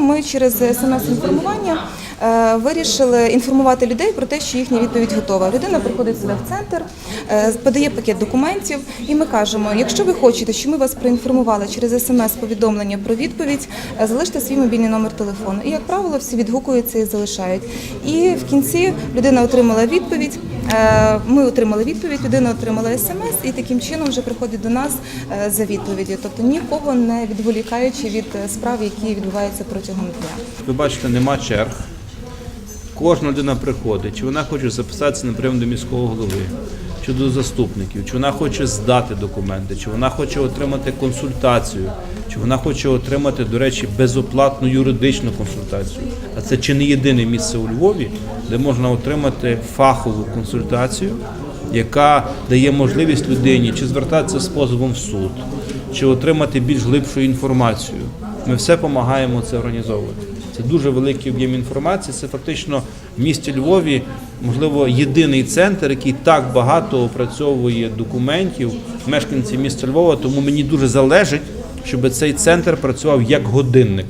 Ми через смс-інформування вирішили інформувати людей про те, що їхня відповідь готова. Людина приходить сюди в центр, е, подає пакет документів, і ми кажемо: якщо ви хочете, щоб ми вас проінформували через смс-повідомлення про відповідь, е, залиште свій мобільний номер телефону. І як правило, всі відгукуються і залишають. І в кінці людина отримала відповідь. е, Ми отримали відповідь, людина отримала смс, і таким чином вже приходить до нас е, за відповіддю. Тобто нікого не відволікаючи від е, справ, які відбуваються протягом дня. Ви бачите, нема черг. Кожна людина приходить, чи вона хоче записатися на прийом до міського голови, чи до заступників, чи вона хоче здати документи, чи вона хоче отримати консультацію, чи вона хоче отримати, до речі, безоплатну юридичну консультацію. А це чи не єдине місце у Львові, де можна отримати фахову консультацію, яка дає можливість людині чи звертатися з позовом в суд, чи отримати більш глибшу інформацію. Ми все допомагаємо це організовувати. Це дуже великий об'єм інформації. Це фактично в місті Львові, можливо, єдиний центр, який так багато опрацьовує документів мешканці міста Львова. Тому мені дуже залежить, щоб цей центр працював як годинник.